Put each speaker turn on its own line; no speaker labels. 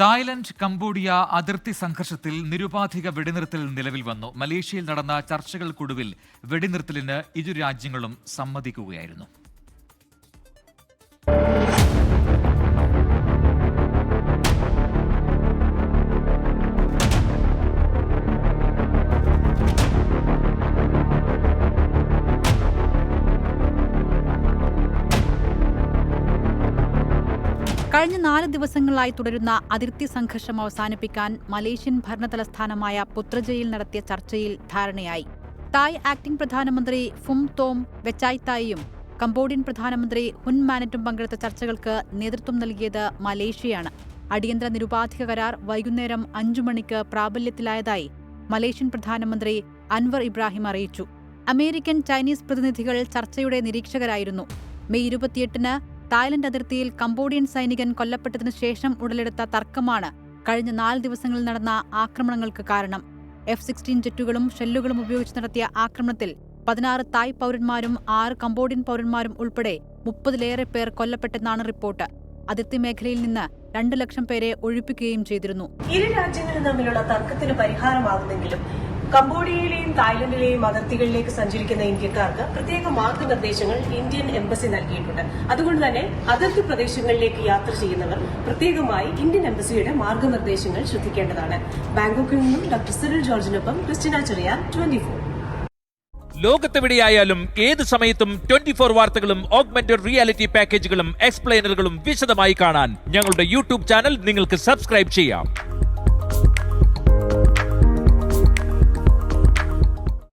Thailand Cambodia അതിർത്തി സംഘർഷത്തിൽ നിരുപാധിക വെടിനിർത്തൽ നിലവിൽ വന്നു. മലേഷ്യയിൽ നടന്ന ചർച്ചകൾക്കൊടുവിൽ വെടിനിർത്തലിന് ഇരു രാജ്യങ്ങളും സമ്മതിക്കുകയായിരുന്നു.
കഴിഞ്ഞ നാല് ദിവസങ്ങളായി തുടരുന്ന അതിർത്തി സംഘർഷം അവസാനിപ്പിക്കാൻ മലേഷ്യൻ ഭരണതലസ്ഥാനമായ പുത്രജയിൽ നടത്തിയ ചർച്ചയിൽ ധാരണയായി. തായ് ആക്ടിംഗ് പ്രധാനമന്ത്രി ഫും തോം വെച്ചായ്തായിയും കംബോഡിയൻ പ്രധാനമന്ത്രി ഹുൻ മാനറ്റും പങ്കെടുത്ത ചർച്ചകൾക്ക് നേതൃത്വം നൽകിയത് മലേഷ്യയാണ്. അടിയന്തര നിരുപാധിക കരാർ വൈകുന്നേരം അഞ്ചു മണിക്ക് പ്രാബല്യത്തിലായതായി മലേഷ്യൻ പ്രധാനമന്ത്രി അൻവർ ഇബ്രാഹിം അറിയിച്ചു. അമേരിക്കൻ ചൈനീസ് പ്രതിനിധികൾ ചർച്ചയുടെ നിരീക്ഷകരായിരുന്നു. മെയ് ഇരുപത്തിയെട്ടിന് തായ്ലൻഡ് അതിർത്തിയിൽ കംബോഡിയൻ സൈനികൻ കൊല്ലപ്പെട്ടതിനു ശേഷം ഉടലെടുത്ത തർക്കമാണ് കഴിഞ്ഞ നാല് ദിവസങ്ങളിൽ നടന്ന ആക്രമണങ്ങൾക്ക് കാരണം. എഫ് സിക്സ്റ്റീൻ ജെറ്റുകളും ഷെല്ലുകളും ഉപയോഗിച്ച് നടത്തിയ ആക്രമണത്തിൽ പതിനാറ് തായ് പൗരന്മാരും ആറ് കംബോഡിയൻ പൗരന്മാരും ഉൾപ്പെടെ മുപ്പതിലേറെ പേർ കൊല്ലപ്പെട്ടെന്നാണ് റിപ്പോർട്ട്. അതിർത്തി മേഖലയിൽ നിന്ന് രണ്ടു ലക്ഷം പേരെ ഒഴിപ്പിക്കുകയും ചെയ്തിരുന്നു.
ഇരു രാജ്യങ്ങളും തമ്മിലുള്ള തർക്കത്തിന് പരിഹാരമാകുന്നെങ്കിലും കംബോഡിയയിലെയും തായ്ലൻഡിലെയും അതിർത്തികളിലേക്ക് സഞ്ചരിക്കുന്ന ഇന്ത്യക്കാർക്ക് പ്രത്യേക മാർഗനിർദ്ദേശങ്ങൾ ഇന്ത്യൻ എംബസി നൽകിയിട്ടുണ്ട്. അതുകൊണ്ട് തന്നെ അതിർത്തി പ്രദേശങ്ങളിലേക്ക് യാത്ര ചെയ്യുന്നവർ പ്രത്യേകമായി ഇന്ത്യൻ എംബസിയുടെ മാർഗനിർദ്ദേശങ്ങൾ ശ്രദ്ധിക്കേണ്ടതാണ്. ബാങ്കോക്കിൽ നിന്നും ഡോക്ടർ സിറിൽ ജോർജിനൊപ്പം ക്രിസ്റ്റിന ചെറിയാൻ ട്വന്റി ഫോർ.
ലോകത്തെവിടെയായാലും ഏത് സമയത്തും ട്വന്റി ഫോർ വാർത്തകളും ഓഗ്മെന്റഡ് റിയാലിറ്റി പാക്കേജുകളും എക്സ്പ്ലെയിനറുകളും വിശദമായി കാണാൻ ഞങ്ങളുടെ യൂട്യൂബ് ചാനൽ നിങ്ങൾക്ക് സബ്സ്ക്രൈബ് ചെയ്യാം.